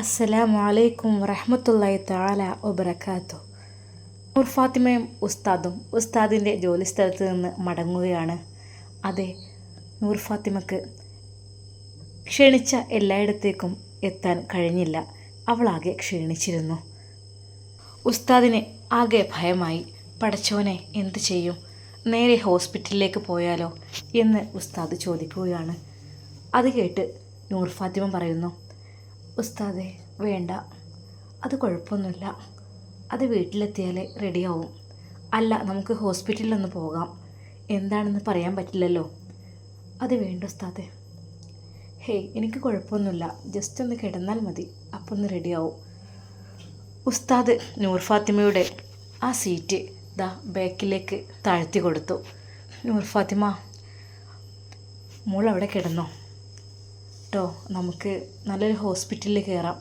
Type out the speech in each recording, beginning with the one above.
അസ്സലാമു അലൈക്കും വറഹമത്തല്ലായി തആല ഒബറക്കാത്തു നൂർ ഫാത്തിമയും ഉസ്താദും ഉസ്താദിന്റെ ജോലിസ്ഥലത്ത് നിന്ന് മടങ്ങുകയാണ്. അതെ നൂർ ഫാത്തിമക്ക് ക്ഷണിച്ച എല്ലായിടത്തേക്കും എത്താൻ കഴിഞ്ഞില്ല. അവളാകെ ക്ഷീണിച്ചിരുന്നു. ഉസ്താദിന് ആകെ ഭയമായി. പഠിച്ചവനെ എന്ത് ചെയ്യും? നേരെ ഹോസ്പിറ്റലിലേക്ക് പോയാലോ എന്ന് ഉസ്താദ് ചോദിക്കുകയാണ്. അത് കേട്ട് നൂർ ഫാത്തിമ പറയുന്നു ഉസ്താദെ വേണ്ട. അത് കുഴപ്പമൊന്നുമില്ല. അത് വീട്ടിലെത്തിയാലേ റെഡിയാവും. അല്ല നമുക്ക് ഹോസ്പിറ്റലിലൊന്ന് പോകാം. എന്താണെന്ന് പറയാൻ പറ്റില്ലല്ലോ. അത് വേണ്ട ഉസ്താദെ. ഹേയ് എനിക്ക് കുഴപ്പമൊന്നുമില്ല. ജസ്റ്റ് ഒന്ന് കിടന്നാൽ മതി. അപ്പോൾ ഒന്ന് റെഡിയാവും. ഉസ്താദ് നൂർ ഫാത്തിമയുടെ ആ സീറ്റ് ദാ ബാക്കിലേക്ക് താഴ്ത്തി കൊടുത്തു. നൂർ ഫാത്തിമ മോൾ അവിടെ കിടന്നോ? കേട്ടോ നമുക്ക് നല്ലൊരു ഹോസ്പിറ്റലിൽ കയറാം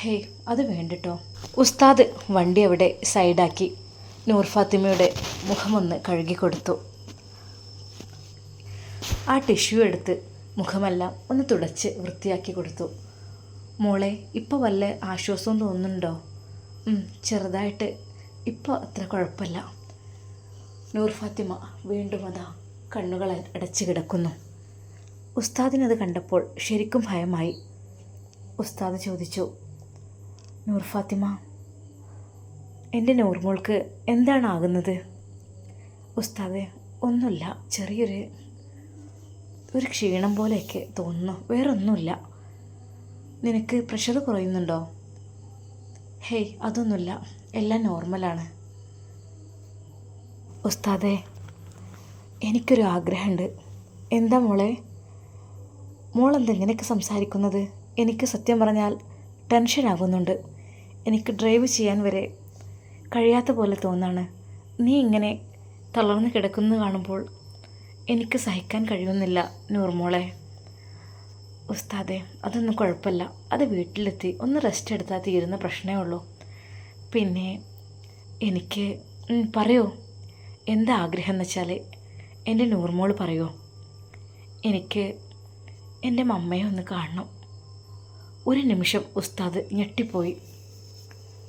ഹേ അത് വേണ്ടട്ടോ? ഉസ്താദ് വണ്ടി അവിടെ സൈഡാക്കി നൂർ ഫാത്തിമയുടെ മുഖമൊന്ന് കഴുകിക്കൊടുത്തു. ആ ടിഷ്യൂ എടുത്ത് മുഖമെല്ലാം ഒന്ന് തുടച്ച് വൃത്തിയാക്കി കൊടുത്തു. മോളെ ഇപ്പോൾ വല്ല ആശ്വാസവും തോന്നുന്നുണ്ടോ? ചെറുതായിട്ട്. ഇപ്പോൾ അത്ര കുഴപ്പമില്ല. നൂർ ഫാത്തിമ വീണ്ടും അതാ കണ്ണുകൾ അടച്ചു കിടക്കുന്നു. ഉസ്താദിനത് കണ്ടപ്പോൾ ശരിക്കും ഭയമായി. ഉസ്താദ് ചോദിച്ചു നൂർ ഫാത്തിമ എന്റെ നൂർമോൾക്ക് എന്താണ് ആകുന്നത് ഉസ്താദെ ഒന്നുമില്ല ചെറിയൊരു ഒരു ക്ഷീണം പോലെയൊക്കെ തോന്നുന്നു വേറൊന്നുമില്ല. നിനക്ക് പ്രഷർ കുറയുന്നുണ്ടോ? ഹേയ് അതൊന്നുമില്ല എല്ലാം നോർമലാണ് ഉസ്താദെ എനിക്കൊരു ആഗ്രഹമുണ്ട്. എന്താ മോളെ? മോൾ എന്താ സംസാരിക്കുന്നത്? എനിക്ക് സത്യം പറഞ്ഞാൽ ടെൻഷൻ ആകുന്നുണ്ട് എനിക്ക് ഡ്രൈവ് ചെയ്യാൻ വരെ കഴിയാത്ത പോലെ തോന്നാണ്. നീ ഇങ്ങനെ തളർന്ന് കിടക്കുന്നത് കാണുമ്പോൾ എനിക്ക് സഹിക്കാൻ കഴിയുന്നില്ല നൂർമോളെ ഉസ്താദെ അതൊന്നും കുഴപ്പമില്ല. അത് വീട്ടിലെത്തി. ഒന്ന് റെസ്റ്റ് എടുത്താൽ തീരുന്ന പ്രശ്നമേ ഉള്ളൂ. പിന്നെ എനിക്ക് പറയൂ. എന്താ ആഗ്രഹം എന്ന് വെച്ചാൽ എന്റെ നൂർമോൾ പറയോ. എനിക്ക് എന്റെ മമ്മയെ ഒന്ന് കാണണം. ഒരു നിമിഷം ഉസ്താദ് ഞെട്ടിപ്പോയി.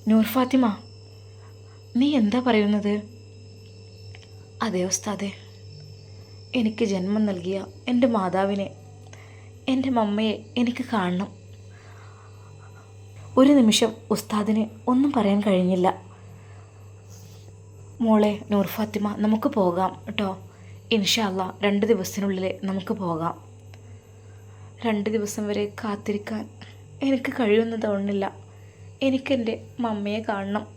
നൂർ ഫാത്തിമ നീ എന്താ പറയുന്നത്? അതെ ഉസ്താദെ എനിക്ക് ജന്മം നൽകിയ എന്റെ മാതാവിനെ എന്റെ മമ്മയെ എനിക്ക് കാണണം. ഒരു നിമിഷം ഉസ്താദിന് ഒന്നും പറയാൻ കഴിഞ്ഞില്ല. മോളെ നൂർ ഫാത്തിമ നമുക്ക് പോകാം കേട്ടോ. ഇൻഷാല്ല രണ്ട് ദിവസത്തിനുള്ളിൽ നമുക്ക് പോകാം. രണ്ട് ദിവസം വരെ കാത്തിരിക്കാൻ എനിക്ക് കഴിയുമെന്ന് തോന്നുന്നില്ല എനിക്കെന്റെ മമ്മയെ കാണണം.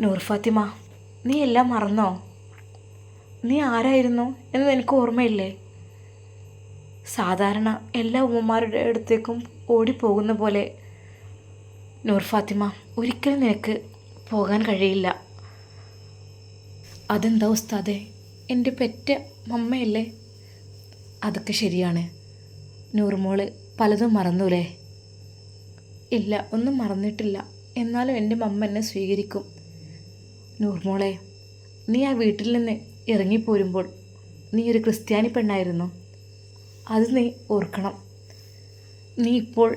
നൂർ ഫാത്തിമ നീ എല്ലാം മറന്നോ? നീ ആരായിരുന്നു എന്ന് എനിക്ക് ഓർമ്മയില്ലേ? സാധാരണ എല്ലാ ഉമ്മമാരുടെ അടുത്തേക്കും ഓടിപ്പോകുന്ന പോലെ. നൂർ ഫാത്തിമ ഒരിക്കലും നിനക്ക് പോകാൻ കഴിയില്ല. അതെന്താ ഉസ്താദെ? എന്റെ പെറ്റ മമ്മയല്ലേ? അതൊക്കെ ശരിയാണ്. നൂറുമോൾ പലതും മറന്നൂലേ? ഇല്ല ഒന്നും മറന്നിട്ടില്ല. എന്നാലും എന്റെ മമ്മ എന്നെ സ്വീകരിക്കും. നൂർമോളെ നീ ആ വീട്ടിൽ നിന്ന് ഇറങ്ങിപ്പോരുമ്പോൾ നീ ഒരു ക്രിസ്ത്യാനി പെണ്ണായിരുന്നു. അത് നീ ഓർക്കണം. നീ ഇപ്പോൾ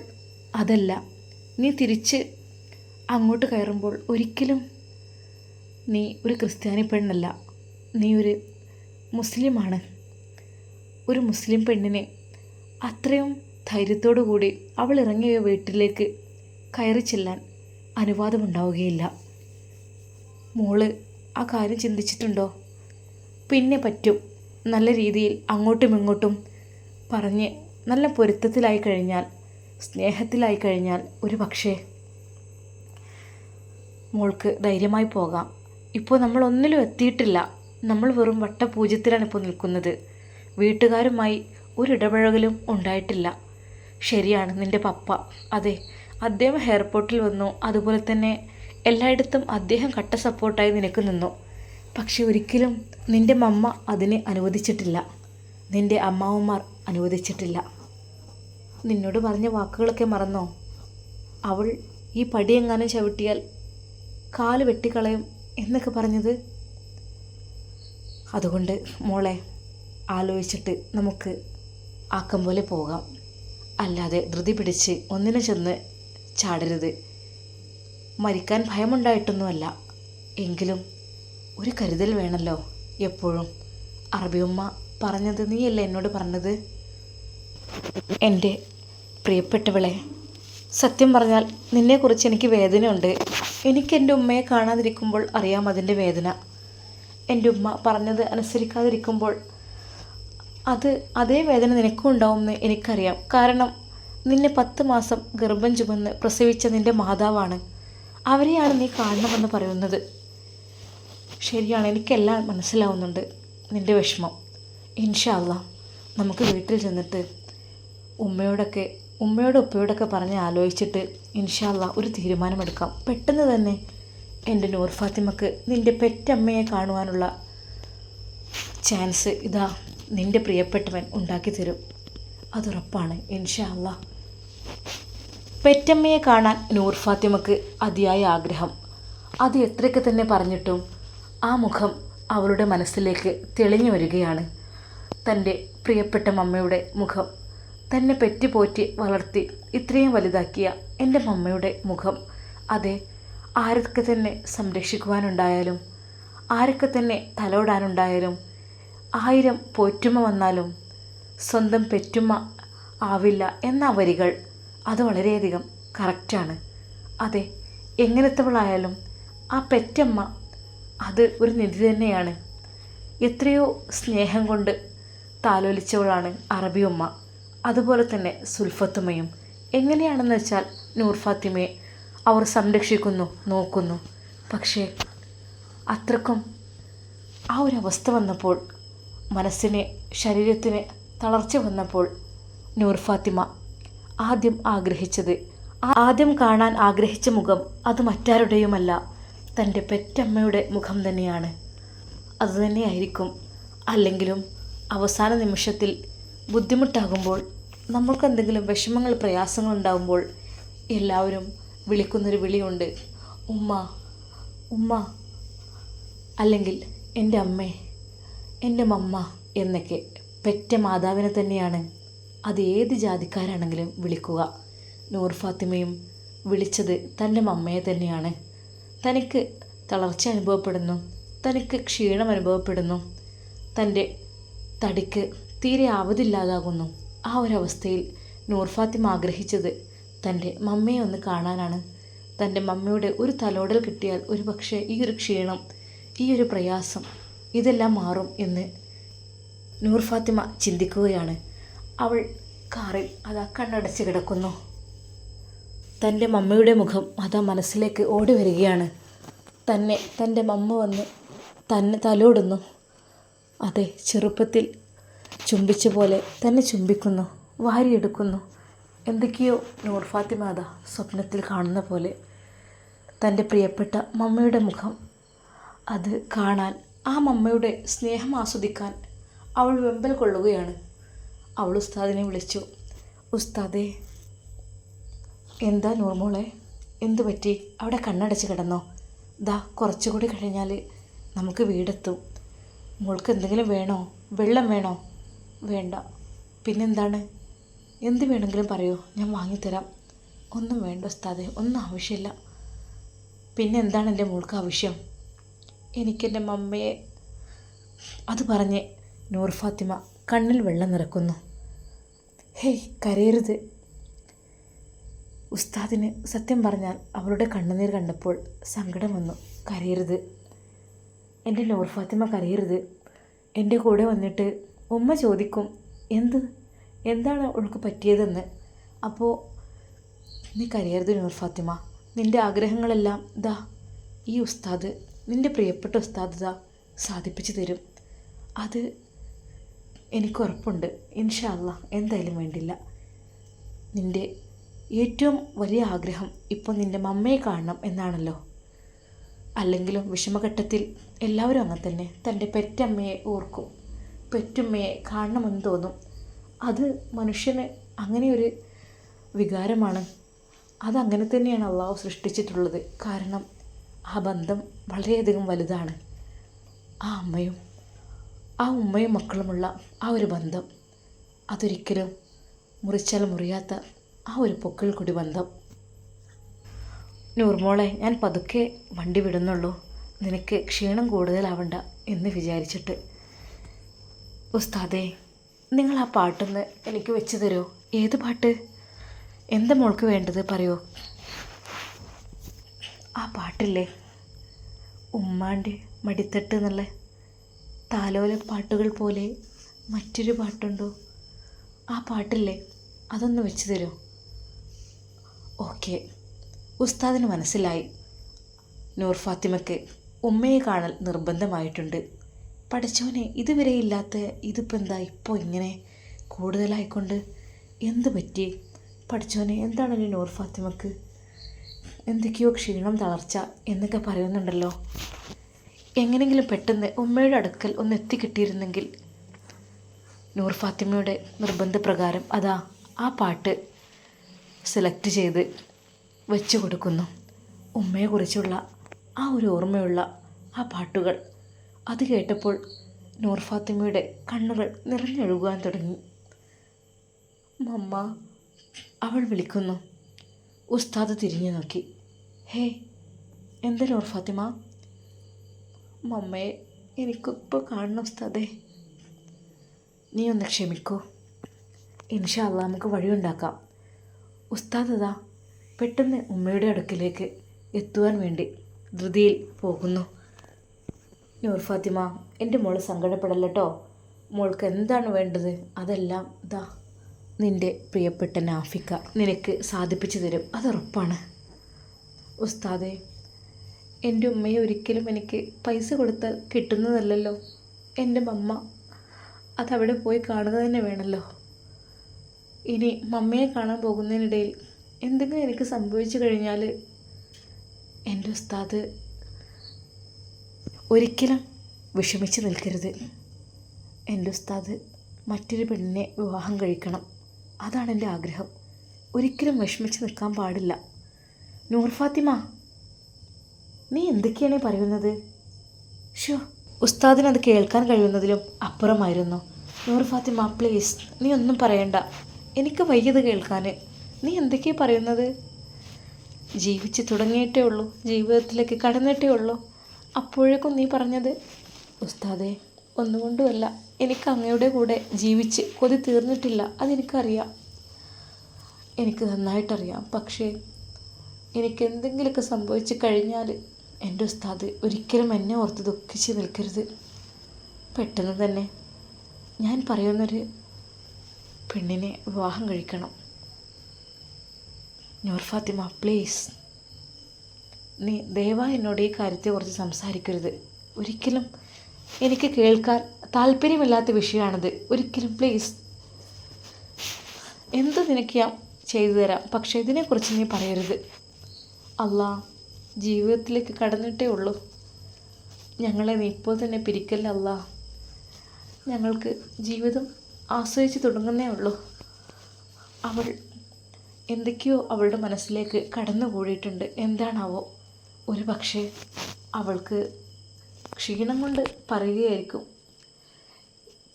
അതല്ല. നീ തിരിച്ച് അങ്ങോട്ട് കയറുമ്പോൾ ഒരിക്കലും നീ ഒരു ക്രിസ്ത്യാനി പെണ്ണല്ല. നീ ഒരു മുസ്ലിമാണ്. ഒരു മുസ്ലിം പെണ്ണിനെ അത്രയും ധൈര്യത്തോടു കൂടി അവൾ ഇറങ്ങിയ വീട്ടിലേക്ക് കയറി ചെല്ലാൻ അനുവാദമുണ്ടാവുകയില്ല. മോൾ ആ കാര്യം ചിന്തിച്ചിട്ടുണ്ടോ? പിന്നെ പറ്റും. നല്ല രീതിയിൽ അങ്ങോട്ടും ഇങ്ങോട്ടും പറഞ്ഞ് നല്ല പൊരുത്തത്തിലായി കഴിഞ്ഞാൽ സ്നേഹത്തിലായി കഴിഞ്ഞാൽ ഒരു പക്ഷേ മോൾക്ക് ധൈര്യമായി പോകാം. ഇപ്പോൾ നമ്മൾ ഒന്നിലും എത്തിയിട്ടില്ല. നമ്മൾ വെറും വട്ടപൂജ്യത്തിലാണ് ഇപ്പോൾ നിൽക്കുന്നത്. വീട്ടുകാരുമായി ഒരു ഇടപഴകലും ഉണ്ടായിട്ടില്ല. ശരിയാണ് നിന്റെ പപ്പ. അതെ അദ്ദേഹം എയർപോർട്ടിൽ വന്നു. അതുപോലെ തന്നെ എല്ലായിടത്തും അദ്ദേഹം കട്ട സപ്പോർട്ടായി നിനക്ക് നിന്നു. പക്ഷെ ഒരിക്കലും നിന്റെ മമ്മ അതിനെ അനുവദിച്ചിട്ടില്ല. നിന്റെ അമ്മാവന്മാർ അനുവദിച്ചിട്ടില്ല. നിന്നോട് പറഞ്ഞ വാക്കുകളൊക്കെ മറന്നോ? അവൾ ഈ പടിയെങ്ങാനും ചവിട്ടിയാൽ കാൽ വെട്ടിക്കളയും എന്നൊക്കെ പറഞ്ഞത്? അതുകൊണ്ട് മോളെ ആലോചിച്ചിട്ട് നമുക്ക് ആക്കം പോലെ പോകാം. അല്ലാതെ ധൃതി പിടിച്ച് ഒന്നിനു ചെന്ന് ചാടരുത്. മരിക്കാൻ ഭയമുണ്ടായിട്ടൊന്നുമല്ല. എങ്കിലും ഒരു കരുതൽ വേണമല്ലോ എപ്പോഴും. അറബിയമ്മ പറഞ്ഞത് നീയല്ലേ എന്നോട് പറഞ്ഞത്? എന്റെ പ്രിയപ്പെട്ടവളെ സത്യം പറഞ്ഞാൽ നിന്നെക്കുറിച്ച് എനിക്ക് വേദനയുണ്ട്. എനിക്ക് എന്റെ ഉമ്മയെ കാണാതിരിക്കുമ്പോൾ അറിയാം അതിന്റെ വേദന. എന്റെ ഉമ്മ പറഞ്ഞത് അനുസരിക്കാതിരിക്കുമ്പോൾ അത് അതേ വേദന നിനക്കും ഉണ്ടാവുമെന്ന് എനിക്കറിയാം. കാരണം നിന്നെ പത്ത് മാസം ഗർഭം ചുമന്ന് പ്രസവിച്ച നിന്റെ മാതാവാണ്. അവരെയാണ് നീ കാണണമെന്ന് പറയുന്നത്. ശരിയാണ് എനിക്കെല്ലാം മനസ്സിലാവുന്നുണ്ട് നിന്റെ വിഷമം. ഇൻഷാല്ല നമുക്ക് വീട്ടിൽ ചെന്നിട്ട് ഉമ്മയോടൊക്കെ ഉമ്മയോട് ഉപ്പയോടൊക്കെ പറഞ്ഞ് ആലോചിച്ചിട്ട് ഇൻഷാല്ല ഒരു തീരുമാനമെടുക്കാം. പെട്ടെന്ന് തന്നെ എന്റെ നൂർ ഫാത്തിമക്ക് നിന്റെ പെറ്റമ്മയെ കാണുവാനുള്ള ചാൻസ് ഇതാ നിന്റെ പ്രിയപ്പെട്ടവൻ ഉണ്ടാക്കി തരും. അതുറപ്പാണ് ഇൻഷാല്ല പെറ്റമ്മയെ കാണാൻ നൂർ ഫാത്തിമക്ക് അതിയായ ആഗ്രഹം. അത് എത്രയൊക്കെ തന്നെ പറഞ്ഞിട്ടും ആ മുഖം അവളുടെ മനസ്സിലേക്ക് തെളിഞ്ഞു വരികയാണ്. തന്റെ പ്രിയപ്പെട്ട മമ്മയുടെ മുഖം തന്നെ പെറ്റുപോറ്റി വളർത്തി ഇത്രയും വലുതാക്കിയ എന്റെ മമ്മയുടെ മുഖം അതെ ആരൊക്കെ തന്നെ സംരക്ഷിക്കുവാനുണ്ടായാലും ആരൊക്കെ തന്നെ തലോടാനുണ്ടായാലും ആയിരം പോറ്റുമ്മ വന്നാലും സ്വന്തം പെറ്റുമ്മ ആവില്ല എന്ന വരികൾ അത് വളരെയധികം കറക്റ്റാണ്. അതെ എങ്ങനത്തവളായാലും ആ പെറ്റമ്മ അത് ഒരു നിധി തന്നെയാണ്. എത്രയോ സ്നേഹം കൊണ്ട് താലോലിച്ചവളാണ് അറബിയമ്മ അതുപോലെ തന്നെ സുൽഫത്തുമ്മയും. എങ്ങനെയാണെന്ന് വെച്ചാൽ നൂർ ഫാത്തിമയെ അവർ സംരക്ഷിക്കുന്നു നോക്കുന്നു. പക്ഷേ അത്രക്കും ആ ഒരു അവസ്ഥ വന്നപ്പോൾ മനസ്സിന് ശരീരത്തിന് തളർച്ച വന്നപ്പോൾ നൂർ ഫാത്തിമ ആദ്യം ആഗ്രഹിച്ചത് ആദ്യം കാണാൻ ആഗ്രഹിച്ച മുഖം അത് മറ്റാരുടെയുമല്ല തന്റെ പെറ്റമ്മയുടെ മുഖം തന്നെയാണ്. അതുതന്നെയായിരിക്കും അല്ലെങ്കിലും അവസാന നിമിഷത്തിൽ ബുദ്ധിമുട്ടാകുമ്പോൾ നമ്മൾക്ക് എന്തെങ്കിലും വിഷമങ്ങൾ പ്രയാസങ്ങൾ ഉണ്ടാകുമ്പോൾ എല്ലാവരും വിളിക്കുന്നൊരു വിളിയുണ്ട്. ഉമ്മ ഉമ്മ അല്ലെങ്കിൽ എന്റെ അമ്മേ എന്റെ മമ്മ എന്നൊക്കെ പെറ്റ മാതാവിനെ തന്നെയാണ് അത് ഏത് ജാതിക്കാരാണെങ്കിലും വിളിക്കുക. നൂർ ഫാത്തിമയും വിളിച്ചത് തന്റെ മമ്മയെ തന്നെയാണ്. തനിക്ക് തളർച്ച അനുഭവപ്പെടുന്നു. തനിക്ക് ക്ഷീണം അനുഭവപ്പെടുന്നു. തന്റെ തടിക്ക് തീരെ ആവതില്ലാതാകുന്നു. ആ ഒരവസ്ഥയിൽ നൂർ ഫാത്തിമ ആഗ്രഹിച്ചത് തന്റെ മമ്മയെ ഒന്ന് കാണാനാണ്. തന്റെ മമ്മയുടെ ഒരു തലോടൽ കിട്ടിയാൽ ഒരു പക്ഷേ ഈ ഒരു ക്ഷീണം ഈ ഒരു പ്രയാസം ഇതെല്ലാം മാറും എന്ന് നൂർ ഫാത്തിമ ചിന്തിക്കുകയാണ്. അവൾ കാറിൽ അതാ കണ്ണടച്ച് കിടക്കുന്നു. തന്റെ മമ്മയുടെ മുഖം അതാ മനസ്സിലേക്ക് ഓടി വരികയാണ്. തന്നെ തന്റെ മമ്മ വന്ന് തന്നെ തലോടുന്നു. അതെ ചെറുപ്പത്തിൽ ചുംബിച്ച പോലെ തന്നെ ചുംബിക്കുന്നു വാരിയെടുക്കുന്നു. എന്തൊക്കെയോ നൂർ ഫാത്തിമ അതാ സ്വപ്നത്തിൽ കാണുന്ന പോലെ തന്റെ പ്രിയപ്പെട്ട മമ്മയുടെ മുഖം അത് കാണാൻ ആ മമ്മയുടെ സ്നേഹം ആസ്വദിക്കാൻ അവൾ വെമ്പൽ കൊള്ളുകയാണ്. അവൾ ഉസ്താദിനെ വിളിച്ചു. ഉസ്താദേ എന്താ നൂർമോളെ എന്തു പറ്റി? അവിടെ കണ്ണടച്ച് കിടന്നോ? ദാ കുറച്ചുകൂടി കഴിഞ്ഞാൽ നമുക്ക് വീടെത്തും. മോൾക്ക് എന്തെങ്കിലും വേണോ? വെള്ളം വേണോ? വേണ്ട. പിന്നെന്താണ്? എന്ത് വേണമെങ്കിലും പറയോ. ഞാൻ വാങ്ങിത്തരാം. ഒന്നും വേണ്ട ഉസ്താദെ ഒന്നും ആവശ്യമില്ല. പിന്നെന്താണ് എന്റെ മോൾക്ക് ആവശ്യം? എനിക്കെന്റെ മമ്മയെ അത് പറഞ്ഞ് നൂർ ഫാത്തിമ കണ്ണിൽ വെള്ളം നിറക്കുന്നു. ഹേയ് കരയരുത്. ഉസ്താദിന് സത്യം പറഞ്ഞാൽ അവളുടെ കണ്ണുനീർ കണ്ടപ്പോൾ സങ്കടം വന്നു. കരയരുത്. എന്റെ നൂർ ഫാത്തിമ കരയരുത്. എന്റെ കൂടെ വന്നിട്ട് ഉമ്മ ചോദിക്കും എന്ത്? എന്താണ് അവൾക്ക് പറ്റിയതെന്ന്? അപ്പോൾ നീ കരയരുത് നൂർ ഫാത്തിമ. നിന്റെ ആഗ്രഹങ്ങളെല്ലാം ദാ ഈ ഉസ്താദ് നിന്റെ പ്രിയപ്പെട്ട ഉസ്താദത സാധിപ്പിച്ചു തരും. അത് എനിക്ക് ഉറപ്പുണ്ട്. ഇൻഷാ അല്ലാ എന്തായാലും വേണ്ടില്ല. നിന്റെ ഏറ്റവും വലിയ ആഗ്രഹം ഇപ്പോൾ നിന്റെ മമ്മയെ കാണണം എന്നാണല്ലോ. അല്ലെങ്കിലും വിഷമഘട്ടത്തിൽ എല്ലാവരും അങ്ങനെ തന്നെ തന്റെ പെറ്റമ്മയെ ഓർക്കും. പെറ്റുമ്മയെ കാണണമെന്ന് തോന്നും. അത് മനുഷ്യന് അങ്ങനെ ഒരു വികാരമാണ്. അതങ്ങനെ തന്നെയാണ് അള്ളാഹു സൃഷ്ടിച്ചിട്ടുള്ളത്. കാരണം ആ ബന്ധം വളരെയധികം വലുതാണ്. ആ അമ്മയും ആ ഉമ്മയും മക്കളുമുള്ള ആ ഒരു ബന്ധം അതൊരിക്കലും മുറിച്ചാൽ മുറിയാത്ത ആ ഒരു പൊക്കിൾ കുടി ബന്ധം. നൂർമോളെ ഞാൻ പതുക്കെ വണ്ടി വിടുന്നുള്ളൂ. നിനക്ക് ക്ഷീണം കൂടുതലാവണ്ട എന്ന് വിചാരിച്ചിട്ട്. ഉസ്താദേ നിങ്ങൾ ആ പാട്ടൊന്ന് എനിക്ക് വെച്ച് തരുമോ ഏത് പാട്ട്? എന്താ മോൾക്ക് വേണ്ടത് പറയോ? ആ പാട്ടില്ലേ? ഉമ്മാന്റെ മടിത്തട്ട് എന്നുള്ള താലോല പാട്ടുകൾ പോലെ മറ്റൊരു പാട്ടുണ്ടോ? ആ പാട്ടില്ലേ? അതൊന്ന് വെച്ച് തരുമോ ഓക്കെ. ഉസ്താദിന് മനസ്സിലായി. നൂർ ഫാത്തിമയ്ക്ക് ഉമ്മയെ കാണൽ നിർബന്ധമായിട്ടുണ്ട്. പഠിച്ചവനെ ഇതുവരെ ഇല്ലാത്ത ഇതിപ്പോൾ എന്താ ഇപ്പോൾ ഇങ്ങനെ കൂടുതലായിക്കൊണ്ട്? എന്ത് പറ്റി? പഠിച്ചവനെ എന്താണ് നൂർ ഫാത്തിമക്ക്? എന്തൊക്കെയോ ക്ഷീണം തളർച്ച എന്നൊക്കെ പറയുന്നുണ്ടല്ലോ. എങ്ങനെങ്കിലും പെട്ടെന്ന് ഉമ്മയുടെ അടുക്കൽ ഒന്ന് എത്തിക്കിട്ടിയിരുന്നെങ്കിൽ നൂർ ഫാത്തിമയുടെ നിർബന്ധപ്രകാരം അതാ ആ പാട്ട് സെലക്ട് ചെയ്ത് വെച്ചു കൊടുക്കുന്നു. ഉമ്മയെക്കുറിച്ചുള്ള ആ ഒരു ഓർമ്മയുള്ള ആ പാട്ടുകൾ അത് കേട്ടപ്പോൾ നൂർ ഫാത്തിമയുടെ കണ്ണുകൾ നിറഞ്ഞൊഴുകാൻ തുടങ്ങി. മമ്മ അവൾ വിളിക്കുന്നു. ഉസ്താദ് തിരിഞ്ഞു നോക്കി ഹേ എന്തല്ലോ ഫാത്തിമ? മമ്മയെ എനിക്കിപ്പോൾ കാണണം ഉസ്താദേ. നീ ഒന്ന് ക്ഷമിക്കൂ. ഇൻഷാ അള്ളാ നമുക്ക് വഴിയുണ്ടാക്കാം. ഉസ്താദ് അതാ പെട്ടെന്ന് ഉമ്മയുടെ അടുക്കിലേക്ക് എത്തുവാൻ വേണ്ടി ധൃതിയിൽ പോകുന്നു. നൂർ ഫാത്തിമ എന്റെ മോൾ സങ്കടപ്പെടല്ലോ മോൾക്ക് എന്താണ് വേണ്ടത്? അതെല്ലാം ദാ നിന്റെ പ്രിയപ്പെട്ട നാഫിക്ക നിനക്ക് സാധിപ്പിച്ചു തരും. അതുറപ്പാണ് ഉസ്താദെ എന്റെ ഉമ്മയെ ഒരിക്കലും എനിക്ക് പൈസ കൊടുത്താൽ കിട്ടുന്നതല്ലല്ലോ. എന്റെ മമ്മ അതവിടെ പോയി കാണുക തന്നെ വേണമല്ലോ ഇനി മമ്മയെ കാണാൻ പോകുന്നതിനിടയിൽ എന്തെങ്കിലും എനിക്ക് സംഭവിച്ചു കഴിഞ്ഞാൽ എന്റെ ഉസ്താദ് ഒരിക്കലും വിഷമിച്ച് നിൽക്കരുത്. എന്റെ ഉസ്താദ് മറ്റൊരു പെണ്ണിനെ വിവാഹം കഴിക്കണം. അതാണ് എന്റെ ആഗ്രഹം. ഒരിക്കലും വിഷമിച്ച് നിൽക്കാൻ പാടില്ല. നൂർ ഫാത്തിമ നീ എന്തൊക്കെയാണ് പറയുന്നത്? ഷോ ഉസ്താദിന് അത് കേൾക്കാൻ കഴിയുന്നതിലും അപ്പുറമായിരുന്നു. നൂർ ഫാത്തിമ പ്ലീസ് നീ ഒന്നും പറയണ്ട. എനിക്ക് വയ്യത് കേൾക്കാൻ നീ എന്തൊക്കെയാണ് പറയുന്നത്? ജീവിച്ച് തുടങ്ങിയിട്ടേ ഉള്ളൂ. ജീവിതത്തിലേക്ക് കടന്നിട്ടേ ഉള്ളൂ. അപ്പോഴേക്കും നീ പറഞ്ഞത് ഉസ്താദെ ഒന്നുകൊണ്ടുമല്ല. എനിക്ക് അങ്ങയുടെ കൂടെ ജീവിച്ച് കൊതി തീർന്നിട്ടില്ല. അതെനിക്കറിയാം. എനിക്ക് നന്നായിട്ടറിയാം. പക്ഷേ എനിക്ക് എന്തെങ്കിലുമൊക്കെ സംഭവിച്ചു കഴിഞ്ഞാൽ എന്റെ ഉസ്താദ് ഒരിക്കലും എന്നെ ഓർത്ത് ദുഃഖിച്ച് നിൽക്കരുത്. പെട്ടെന്ന് തന്നെ ഞാൻ പറയുന്നൊരു പെണ്ണിനെ വിവാഹം കഴിക്കണം. നൂർ ഫാത്തിമ പ്ലീസ്. നീ ദയവായി എന്നോട് ഈ കാര്യത്തെക്കുറിച്ച് സംസാരിക്കരുത്. ഒരിക്കലും എനിക്ക് കേൾക്കാൻ താല്പര്യമില്ലാത്ത വിഷയമാണിത്. ഒരിക്കലും പ്ലീസ്. എന്ത് നിനക്ക് ഞാൻ ചെയ്തു തരാം? പക്ഷേ ഇതിനെക്കുറിച്ച് നീ പറയരുത്. അല്ലാ ജീവിതത്തിലേക്ക് കടന്നിട്ടേ ഉള്ളൂ. ഞങ്ങളെ നീ ഇപ്പോൾ തന്നെ പിരിക്കല്ല അല്ലാ ഞങ്ങൾക്ക് ജീവിതം ആസ്വദിച്ച് തുടങ്ങുന്നേ ഉള്ളൂ. അവൾ എന്തൊക്കെയോ അവളുടെ മനസ്സിലേക്ക് കടന്നു കൂടിയിട്ടുണ്ട്. എന്താണാവോ? ഒരു പക്ഷേ അവൾക്ക് ക്ഷീണം കൊണ്ട് പറയുകയായിരിക്കും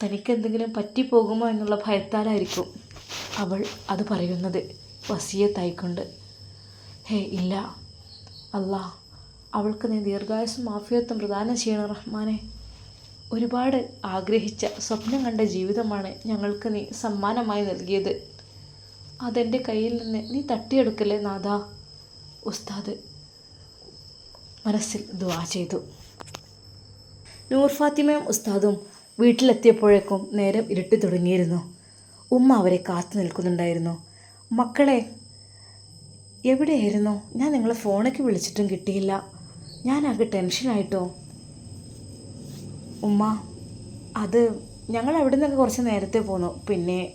തനിക്കെന്തെങ്കിലും പറ്റിപ്പോകുമോ എന്നുള്ള ഭയത്താലായിരിക്കും. അവൾ അത് പറയുന്നത് വസീയത്തായിക്കൊണ്ട്. ഹേ ഇല്ല. അല്ലാ അവൾക്ക് നീ ദീർഘായുസും മാഫിയത്വം പ്രദാനം ചെയ്യണം റഹ്മാനെ. ഒരുപാട് ആഗ്രഹിച്ച സ്വപ്നം കണ്ട ജീവിതമാണ് ഞങ്ങൾക്ക് നീ സമ്മാനമായി നൽകിയത്. അതെന്റെ കയ്യിൽ നിന്ന് നീ തട്ടിയെടുക്കല്ലേ നാഥ? ഉസ്താദ് മനസ്സിൽ ദുവാ ചെയ്തു. നൂർ ഫാത്തിമയും ഉസ്താദും വീട്ടിലെത്തിയപ്പോഴേക്കും നേരം ഇരുട്ടി തുടങ്ങിയിരുന്നു. ഉമ്മ അവരെ കാത്തു നിൽക്കുന്നുണ്ടായിരുന്നു. മക്കളെ എവിടെയായിരുന്നു? ഞാൻ നിങ്ങളെ ഫോണേക്ക് വിളിച്ചിട്ടും കിട്ടിയില്ല. ഞാനാകെ ടെൻഷനായിട്ടോ? ഉമ്മ അത് ഞങ്ങൾ അവിടെ നിന്നൊക്കെ കുറച്ച് നേരത്തെ പോന്നു. പിന്നെ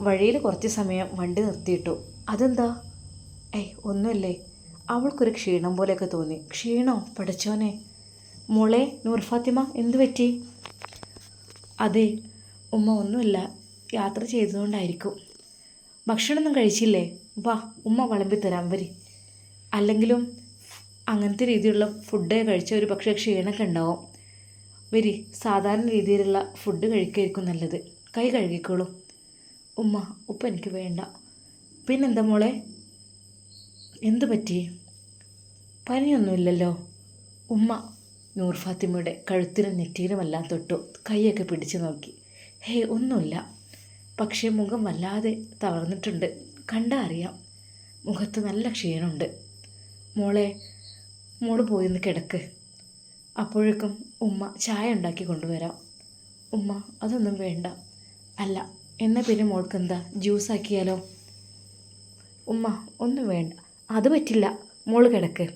വഴിയിൽ കുറച്ച് സമയം വണ്ടി നിർത്തിയിട്ടു. അതെന്താ? ഏയ് ഒന്നുമില്ലേ. അവൾക്കൊരു ക്ഷീണം പോലെയൊക്കെ തോന്നി. ക്ഷീണോ? പഠിച്ചോനെ മോളെ നൂർ ഫാത്തിമ എന്തു പറ്റി? അതെ ഉമ്മ ഒന്നുമില്ല. യാത്ര ചെയ്തതുകൊണ്ടായിരിക്കും. ഭക്ഷണമൊന്നും കഴിച്ചില്ലേ? വാ ഉമ്മ വിളമ്പി തരാം വരി. അല്ലെങ്കിലും അങ്ങനത്തെ രീതിയിലുള്ള ഫുഡ് കഴിച്ച ഒരു പക്ഷേ ക്ഷീണമൊക്കെ ഉണ്ടാവും. വരി സാധാരണ രീതിയിലുള്ള ഫുഡ് കഴിക്കായിരിക്കും നല്ലത്. കൈ കഴുകിക്കോളൂ. ഉമ്മ ഉപ്പ എനിക്ക് വേണ്ട. പിന്നെന്താ മോളെ? എന്തു പറ്റി? പനിയൊന്നുമില്ലല്ലോ. ഉമ്മ നൂർ ഫാത്തിമയുടെ കഴുത്തിനും നെറ്റിയിലുമെല്ലാം തൊട്ടു. കൈയൊക്കെ പിടിച്ചു നോക്കി. ഹേയ് ഒന്നുമില്ല. പക്ഷേ മുഖം വല്ലാതെ തളർന്നിട്ടുണ്ട്. കണ്ടാ അറിയാം മുഖത്ത് നല്ല ക്ഷീണമുണ്ട് മോളെ മോൾ പോയിന്ന് കിടക്ക്. അപ്പോഴേക്കും ഉമ്മ ചായ ഉണ്ടാക്കി കൊണ്ടുവരാം. ഉമ്മ അതൊന്നും വേണ്ട. അല്ല എന്നാൽ പിന്നെ മോൾക്ക് എന്താ? ജ്യൂസ് ആക്കിയാലോ? ഉമ്മ ഒന്നും വേണ്ട. അത് പറ്റില്ല. മോൾ കിടക്ക്.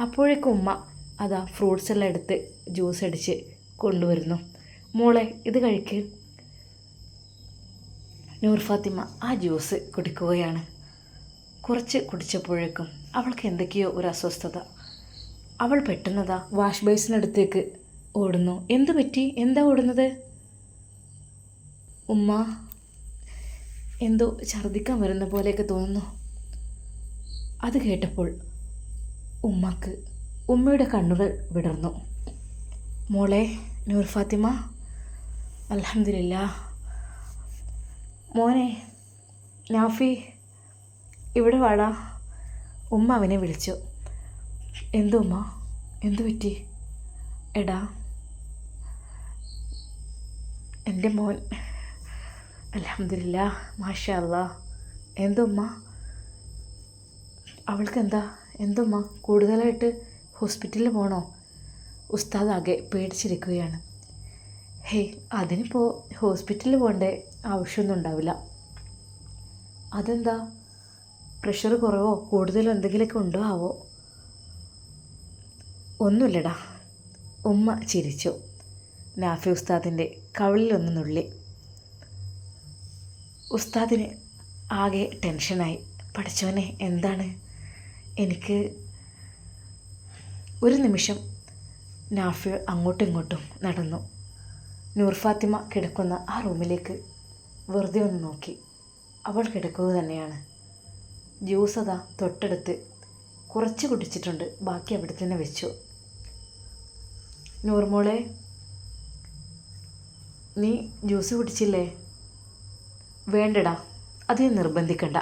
അപ്പോഴേക്കും ഉമ്മ അതാ ഫ്രൂട്ട്സ് എല്ലാം എടുത്ത് ജ്യൂസ് അടിച്ച് കൊണ്ടുവരുന്നു. മോളെ ഇത് കഴിക്ക്. നൂർ ഫാത്തിമ ആ ജ്യൂസ് കുടിക്കുകയാണ്. കുറച്ച് കുടിച്ചപ്പോഴേക്കും അവൾക്ക് എന്തൊക്കെയോ ഒരു അസ്വസ്ഥത. അവൾ പെട്ടെന്നതാ വാഷ് ബേസിനടുത്തേക്ക് ഓടുന്നു. എന്തു പറ്റി? എന്താ ഓടുന്നത്? ഉമ്മ എന്തോ ഛർദ്ദിക്കാൻ വരുന്ന പോലെയൊക്കെ തോന്നുന്നു. അത് കേട്ടപ്പോൾ ഉമ്മക്ക് ഉമ്മയുടെ കണ്ണുകൾ വിടർന്നു. മോളെ നൂർ ഫാത്തിമ അലഹമില്ല മോനെ നാഫി ഇവിടെ വാടാ. ഉമ്മ അവനെ വിളിച്ചു. എന്തു ഉമ്മ? എന്തു പറ്റി? എടാ എന്റെ മോൻ അലഹമില്ല മാഷാ അല്ലാ എന്തുമ്മ അവൾക്ക് എന്താ എന്തുമ്മ കൂടുതലായിട്ട് ഹോസ്പിറ്റലിൽ പോകണോ ഉസ്താദ് ആകെ പേടിച്ചിരിക്കുകയാണ്. ഹേയ് അതിനിപ്പോൾ ഹോസ്പിറ്റലിൽ പോകേണ്ട ആവശ്യമൊന്നും ഉണ്ടാവില്ല. അതെന്താ? പ്രഷർ കുറവോ? കൂടുതലോ എന്തെങ്കിലുമൊക്കെ ഉണ്ടോ ആവോ? ഒന്നുമില്ലടാ. ഉമ്മ ചിരിച്ചു. നാഫി ഉസ്താദിന്റെ കവിളിലൊന്ന് നുള്ളി. ഉസ്താദിന് ആകെ ടെൻഷനായി. പഠിച്ചവനെ എന്താണ്? എനിക്ക് ഒരു നിമിഷം. നാഫി അങ്ങോട്ടും ഇങ്ങോട്ടും നടന്നു. നൂർ ഫാത്തിമ കിടക്കുന്ന ആ റൂമിലേക്ക് വെറുതെ ഒന്ന് നോക്കി. അവൾ കിടക്കുക തന്നെയാണ്. ജ്യൂസ് അതാ തൊട്ടടുത്ത്. കുറച്ച് കുടിച്ചിട്ടുണ്ട്. ബാക്കി അവിടെ തന്നെ വെച്ചു. നൂർമോളെ നീ ജ്യൂസ് കുടിച്ചില്ലേ? വേണ്ടടാ അതേ നിർബന്ധിക്കണ്ട.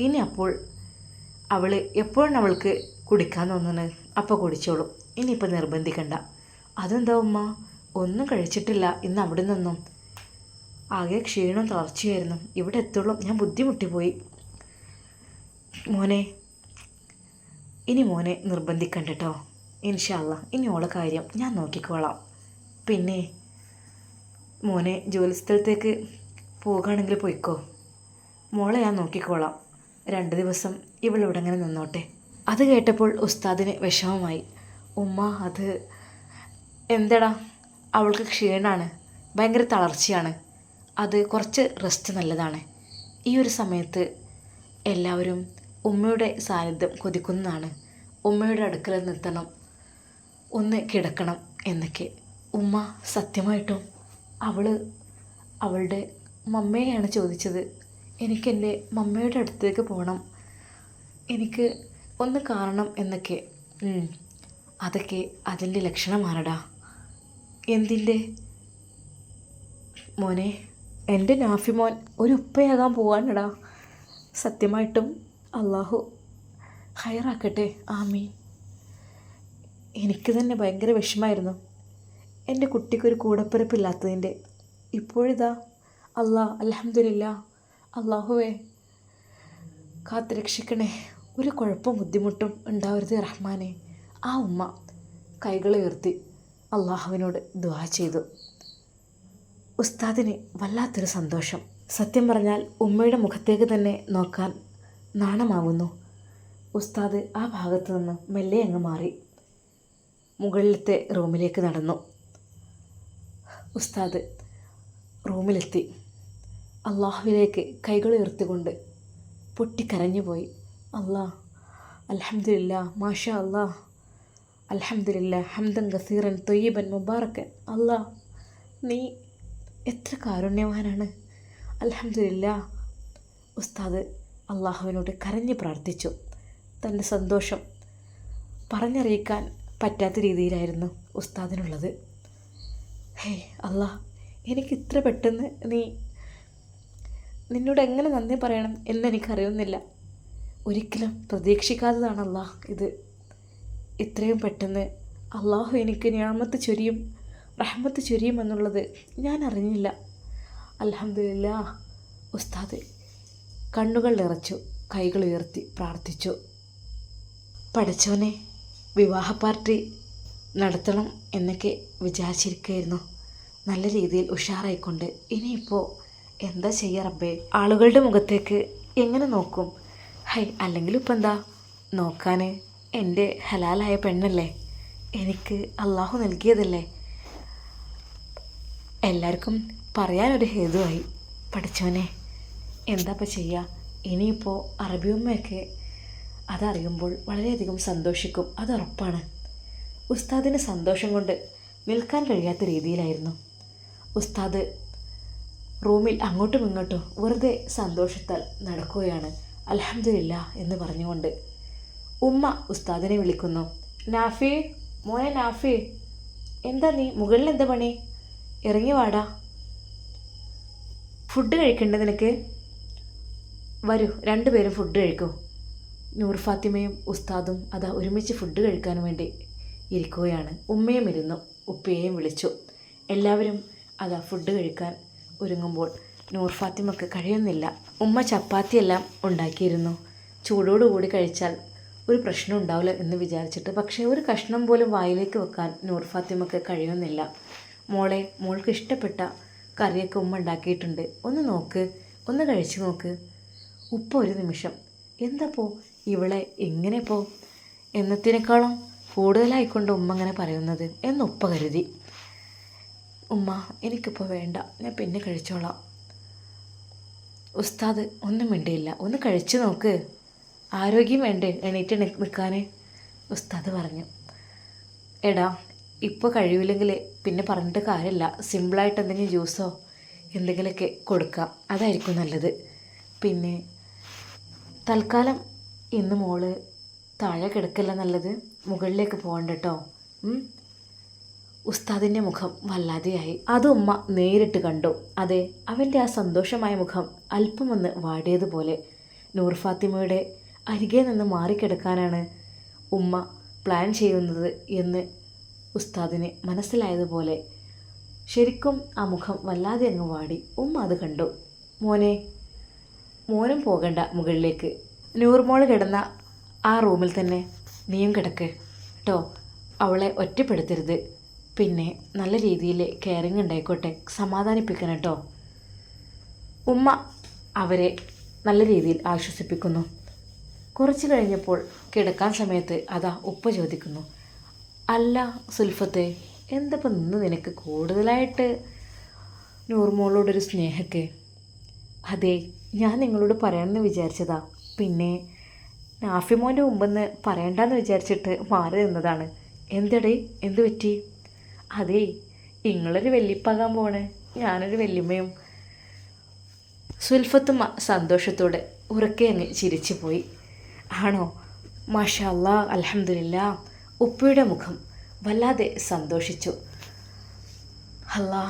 ഇനി അപ്പോൾ അവൾ എപ്പോഴാണ് അവൾക്ക് കുടിക്കാൻ തോന്നുന്നത്? അപ്പോൾ കുടിച്ചോളും. ഇനിയിപ്പോൾ നിർബന്ധിക്കണ്ട. അതെന്താ ഉമ്മ? ഒന്നും കഴിച്ചിട്ടില്ല. ഇന്ന് അവിടെ നിന്നും ആകെ ക്ഷീണം തളർച്ചയായിരുന്നു. ഇവിടെ എത്തുള്ളൂ. ഞാൻ ബുദ്ധിമുട്ടിപ്പോയി. മോനെ ഇനി മോനെ നിർബന്ധിക്കണ്ട കേട്ടോ ഇൻഷാല്ല ഇനി ഓളെ കാര്യം ഞാൻ നോക്കിക്കോളാം. പിന്നെ മോനെ ജോലിസ്ഥലത്തേക്ക് പോകുകയാണെങ്കിൽ പോയിക്കോ. മോളെ ഞാൻ നോക്കിക്കോളാം. രണ്ട് ദിവസം ഇവളിവിടെ അങ്ങനെ നിന്നോട്ടെ. അത് കേട്ടപ്പോൾ ഉസ്താദിന് വിഷമമായി. ഉമ്മ അത് എന്തടാ? അവൾക്ക് ക്ഷീണാണ്. ഭയങ്കര തളർച്ചയാണ്. അത് കുറച്ച് റെസ്റ്റ് നല്ലതാണ്. ഈ ഒരു സമയത്ത് എല്ലാവരും ഉമ്മയുടെ സാന്നിധ്യം കൊതിക്കുന്നതാണ്. ഉമ്മയുടെ അടുക്കൽ നിർത്തണം. ഒന്ന് കിടക്കണം എന്നൊക്കെ. ഉമ്മ സത്യമായിട്ടും അവൾ അവളുടെ മമ്മയെയാണ് ചോദിച്ചത്. എനിക്കെന്റെ മമ്മയുടെ അടുത്തേക്ക് പോകണം. എനിക്ക് ഒന്ന് കാണണം എന്നൊക്കെ. അതൊക്കെ അതിന്റെ ലക്ഷണമാണടാ. എന്തിന്റെ? മോനെ. എന്റെ നാഫിമോൻ ഒരു ഉപ്പയാകാൻ പോവാനടാ സത്യമായിട്ടും അള്ളാഹു ഹയറാക്കട്ടെ ആമീൻ. എനിക്ക് തന്നെ ഭയങ്കര വിഷമായിരുന്നു എന്റെ കുട്ടിക്കൊരു കൂടപ്പിറപ്പില്ലാത്തതിന്റെ ഇപ്പോഴിതാ അല്ലാ അലഹമില്ല അള്ളാഹുവേ കാത്തുരക്ഷിക്കണേ. ഒരു കുഴപ്പം ബുദ്ധിമുട്ടും ഉണ്ടാവരുത് റഹ്മാനെ. ആ ഉമ്മ കൈകളുയർത്തി അള്ളാഹുവിനോട് ദുആ ചെയ്തു. ഉസ്താദിന് വല്ലാത്തൊരു സന്തോഷം. സത്യം പറഞ്ഞാൽ ഉമ്മയുടെ മുഖത്തേക്ക് തന്നെ നോക്കാൻ നാണമാവുന്നു. ഉസ്താദ് ആ ഭാഗത്തു നിന്ന് മെല്ലെ അങ്ങ് മാറി. മുകളിലത്തെ റൂമിലേക്ക് നടന്നു. ഉസ്താദ് റൂമിലെത്തി. അള്ളാഹുവിലേക്ക് കൈകൾ ഉയർത്തിക്കൊണ്ട് പൊട്ടിക്കരഞ്ഞുപോയി അള്ളാ അലഹമില്ല മാഷ അള്ളാ അലഹമില്ല ഹംദൻ ഗസീറൻ തൊയ്യബൻ മുബാറക്കൻ. അള്ളാ നീ എത്ര കാരുണ്യവാനാണ്. അലഹമില്ല ഉസ്താദ് അള്ളാഹുവിനോട് കരഞ്ഞ് പ്രാർത്ഥിച്ചു. തന്റെ സന്തോഷം പറഞ്ഞറിയിക്കാൻ പറ്റാത്ത രീതിയിലായിരുന്നു ഉസ്താദിനുള്ളത്. ഹേ അല്ലാ എനിക്ക് ഇത്ര പെട്ടെന്ന് നീ നിന്നോട് എങ്ങനെ നന്ദി പറയണം എന്നെനിക്കറിയുന്നില്ല ഒരിക്കലും പ്രതീക്ഷിക്കാത്തതാണല്ല ഇത്. ഇത്രയും പെട്ടെന്ന് അള്ളാഹു എനിക്ക് ഞാമത്ത് ചൊരിയും റഹ്മത്ത് ചൊരിയുമെന്നുള്ളത് ഞാൻ അറിഞ്ഞില്ല. അലഹമില്ല ഉസ്താദ് കണ്ണുകൾ നിറച്ചു കൈകൾ ഉയർത്തി പ്രാർത്ഥിച്ചു. പഠിച്ചവനെ വിവാഹ പാർട്ടി നടത്തണം എന്നൊക്കെ വിചാരിച്ചിരിക്കുകയായിരുന്നു നല്ല രീതിയിൽ ഉഷാറായിക്കൊണ്ട്. ഇനിയിപ്പോൾ എന്താ ചെയ്യുക റബ്ബേ? ആളുകളുടെ മുഖത്തേക്ക് എങ്ങനെ നോക്കും? ഹൈ അല്ലെങ്കിൽ ഇപ്പം എന്താ? നോക്കാൻ എന്റെ ഹലാലായ പെണ്ണല്ലേ? എനിക്ക് അള്ളാഹു നൽകിയതല്ലേ? എല്ലാവർക്കും പറയാനൊരു ഹേതുവായി. പഠിച്ചവനെ എന്താപ്പം ചെയ്യുക ഇനിയിപ്പോൾ അറബിയമ്മയൊക്കെ അതറിയുമ്പോൾ വളരെയധികം സന്തോഷിക്കും. അത് ഉറപ്പാണ്. ഉസ്താദിന് സന്തോഷം കൊണ്ട് നിൽക്കാൻ കഴിയാത്ത രീതിയിലായിരുന്നു. ഉസ്താദ് റൂമിൽ അങ്ങോട്ടും ഇങ്ങോട്ടും വെറുതെ സന്തോഷത്താൽ നടക്കുകയാണ്. അലഹമില്ല എന്ന് പറഞ്ഞുകൊണ്ട് ഉമ്മ ഉസ്താദിനെ വിളിക്കുന്നു. നാഫി മോനെ നാഫി എന്താ നീ മുകളിൽ എന്താ പണി? ഇറങ്ങി വാടാ. ഫുഡ് കഴിക്കണ്ടേ നിനക്ക്? വരൂ രണ്ടുപേരും ഫുഡ് കഴിക്കൂ. നൂർ ഫാത്തിമയും ഉസ്താദും അതാ ഒരുമിച്ച് ഫുഡ് കഴിക്കാൻ വേണ്ടി ഇരിക്കുകയാണ്. ഉമ്മയും ഇരുന്നു ഉപ്പയെയും വിളിച്ചു. എല്ലാവരും അതാ ഫുഡ് കഴിക്കാൻ ഒരുങ്ങുമ്പോൾ നൂർ ഫാത്തിമക്ക് കഴിയുന്നില്ല. ഉമ്മ ചപ്പാത്തിയെല്ലാം ഉണ്ടാക്കിയിരുന്നു. ചൂടോടുകൂടി കഴിച്ചാൽ ഒരു പ്രശ്നം ഉണ്ടാവില്ല എന്ന് വിചാരിച്ചിട്ട് പക്ഷേ ഒരു കഷ്ണം പോലും വായിലേക്ക് വെക്കാൻ നൂർ ഫാത്തിമക്ക് കഴിയുന്നില്ല. മോളെ മോൾക്ക് ഇഷ്ടപ്പെട്ട കറിയൊക്കെ ഉമ്മ ഉണ്ടാക്കിയിട്ടുണ്ട്. ഒന്ന് നോക്ക് ഒന്ന് കഴിച്ചു നോക്ക്. ഉപ്പ ഒരു നിമിഷം. എന്താപ്പോ ഇവളെ എങ്ങനെ പോ? എന്നതിനേക്കാളും കൂടുതലായിക്കൊണ്ട് ഉമ്മ അങ്ങനെ പറയുന്നത് എന്ന് ഉപ്പ കരുതി. ഉമ്മ എനിക്കിപ്പോൾ വേണ്ട. ഞാൻ പിന്നെ കഴിച്ചോളാം. ഉസ്താദ് ഒന്നും മിണ്ടിയില്ല. ഒന്ന് കഴിച്ചു നോക്ക്. ആരോഗ്യം വേണ്ടേ എണീറ്റ് നിൽക്കാൻ ഉസ്താദ് പറഞ്ഞു. എടാ ഇപ്പോൾ കഴിവില്ലെങ്കിൽ പിന്നെ പറഞ്ഞിട്ട് കാര്യമില്ല. സിമ്പിളായിട്ട് എന്തെങ്കിലും ജ്യൂസോ എന്തെങ്കിലുമൊക്കെ കൊടുക്കാം. അതായിരിക്കും നല്ലത്. പിന്നെ തൽക്കാലം ഇന്ന് മോൾ താഴെ കിടക്കല്ല നല്ലത്. മുകളിലേക്ക് പോകണ്ട കേട്ടോ. ഉസ്താദിന്റെ മുഖം വല്ലാതെയായി. അത് ഉമ്മ നേരിട്ട് കണ്ടു. അതെ അവന്റെ ആ സന്തോഷമായ മുഖം അല്പമൊന്ന് വാടിയതുപോലെ നൂർ ഫാത്തിമയുടെ അരികെ നിന്ന് മാറിക്കിടക്കാനാണ് ഉമ്മ പ്ലാൻ ചെയ്യുന്നത് എന്ന് ഉസ്താദിന് മനസ്സിലായതുപോലെ ശരിക്കും ആ മുഖം വല്ലാതെ അങ്ങ് വാടി. ഉമ്മ അത് കണ്ടു. മോനെ മോനും പോകണ്ട മുകളിലേക്ക്. നൂർമോൾ കിടന്ന ആ റൂമിൽ തന്നെ നീയും കിടക്ക്. കേട്ടോ അവളെ ഒറ്റപ്പെടുത്തരുത്. പിന്നെ നല്ല രീതിയിൽ കെയറിങ് ഉണ്ടായിക്കോട്ടെ. സമാധാനിപ്പിക്കണം കേട്ടോ ഉമ്മ അവരെ നല്ല രീതിയിൽ ആശ്വസിപ്പിക്കുന്നു. കുറച്ച് കഴിഞ്ഞപ്പോൾ കിടക്കാൻ സമയത്ത് അതാ ഉപ്പ ചോദിക്കുന്നു. അല്ല സുൽഫത്തെ എന്തപ്പം ഇന്ന് നിനക്ക് കൂടുതലായിട്ട് നൂർമോളോടൊരു സ്നേഹമൊക്കെ അതെ ഞാൻ നിങ്ങളോട് പറയാമെന്ന് വിചാരിച്ചതാ. പിന്നെ നാഫിമോന്റെ മുമ്പെന്ന് പറയണ്ടെന്ന് വിചാരിച്ചിട്ട് മാറി നിന്നതാണ്. എന്തടേ എന്ത് പറ്റി? അതേ നിങ്ങളൊരു വെല്ലിപ്പാകാൻ പോണേ ഞാനൊരു വെല്ലിമ്മയും സുൽഫത്തും സന്തോഷത്തോടെ ഉറക്കെ അങ്ങ് ചിരിച്ചു പോയി ആണോ? മാഷാ മാഷല്ല അലഹമില്ല ഉപ്പയുടെ മുഖം വല്ലാതെ സന്തോഷിച്ചു. അല്ലാ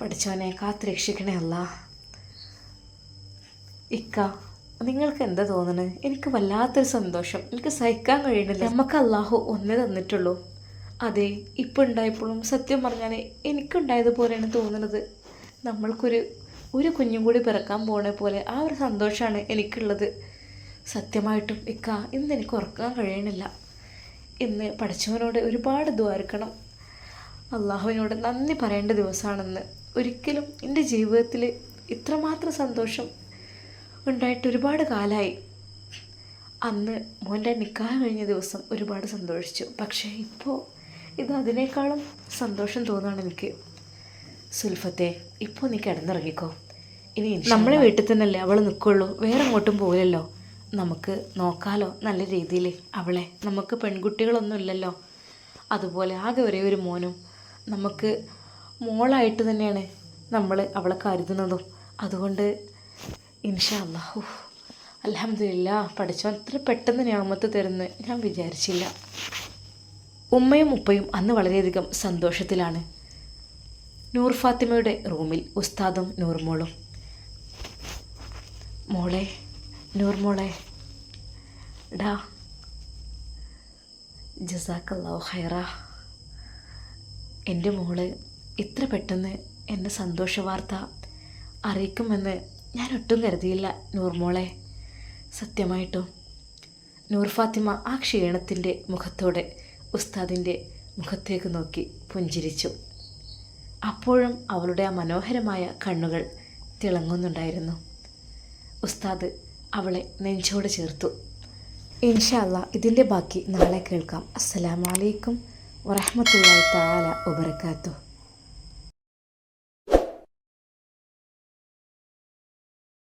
പഠിച്ചവനെ കാത്ത് രക്ഷിക്കണേ അല്ല ഇക്ക നിങ്ങൾക്ക് എന്താ തോന്നുന്നത് എനിക്ക് വല്ലാത്തൊരു സന്തോഷം. എനിക്ക് സഹിക്കാൻ കഴിയണില്ല. നമുക്ക് അള്ളാഹു ഒന്നേ തന്നിട്ടുള്ളൂ. അതെ ഇപ്പം ഉണ്ടായപ്പോഴും സത്യം പറഞ്ഞാൽ എനിക്കുണ്ടായതുപോലെയാണ് തോന്നുന്നത് നമ്മൾക്കൊരു ഒരു കുഞ്ഞും കൂടി പിറക്കാൻ പോണേ പോലെ ആ ഒരു സന്തോഷമാണ് എനിക്കുള്ളത്. സത്യമായിട്ടും ഇക്ക ഇന്ന് എനിക്ക് ഉറക്കാൻ കഴിയണില്ല. ഇന്ന് പഠിച്ചവനോട് ഒരുപാട് ദ്വാരക്കണം. അള്ളാഹുവിനോട് നന്ദി പറയേണ്ട ദിവസമാണെന്ന് ഒരിക്കലും എന്റെ ജീവിതത്തിൽ ഇത്രമാത്രം സന്തോഷം ഉണ്ടായിട്ട് ഒരുപാട് കാലമായി. അന്ന് മോന്റെ നിക്കാഹ് കഴിഞ്ഞ ദിവസം ഒരുപാട് സന്തോഷിച്ചു. പക്ഷേ ഇപ്പോൾ ഇത് അതിനേക്കാളും സന്തോഷം തോന്നുകയാണ് എനിക്ക്. സുൽഫത്തെ ഇപ്പോൾ നീ കിടന്നിറങ്ങിക്കോ. ഇനി നമ്മളെ വീട്ടിൽ തന്നെയല്ലേ അവൾ നിൽക്കുള്ളൂ. വേറെ എങ്ങോട്ടും പോകില്ലല്ലോ നമുക്ക് നോക്കാലോ നല്ല രീതിയിൽ അവളെ നമുക്ക് പെൺകുട്ടികളൊന്നും ഇല്ലല്ലോ അതുപോലെ ആകെ ഒരേ ഒരു മോനും. നമുക്ക് മോളായിട്ട് തന്നെയാണ് നമ്മൾ അവളെ കരുതുന്നതും. അതുകൊണ്ട് ഇൻഷാ അള്ളാഹു അലഹമില്ല പഠിച്ചോ അത്ര പെട്ടെന്ന് ഞാമത്ത് തരുന്ന് ഞാൻ വിചാരിച്ചില്ല. ഉമ്മയും ഉപ്പയും അന്ന് വളരെയധികം സന്തോഷത്തിലാണ്. നൂർ ഫാത്തിമയുടെ റൂമിൽ ഉസ്താദും നൂർമോളും മോളെ നൂർമോളെ ഡാ ജസാക്കല്ലാഹു ഹൈറ എന്റെ മോൾ ഇത്ര പെട്ടെന്ന് എന്നെ സന്തോഷ വാർത്ത അറിയിക്കുമെന്ന് ഞാൻ ഒട്ടും കരുതിയില്ല നൂർമോളെ സത്യമായിട്ടും നൂർ ഫാത്തിമ ആ ക്ഷീണത്തിന്റെ മുഖത്തോടെ ഉസ്താദിന്റെ മുഖത്തേക്ക് നോക്കി പുഞ്ചിരിച്ചു. അപ്പോഴും അവളുടെ ആ മനോഹരമായ കണ്ണുകൾ തിളങ്ങുന്നുണ്ടായിരുന്നു. ഉസ്താദ് അവളെ നെഞ്ചോട് ചേർത്തു. ഇൻഷാല്ല ഇതിന്റെ ബാക്കി നാളെ കേൾക്കാം. അസ്സലാമലൈക്കും വറഹമത്തല്ലാ താല വബർക്കാത്തു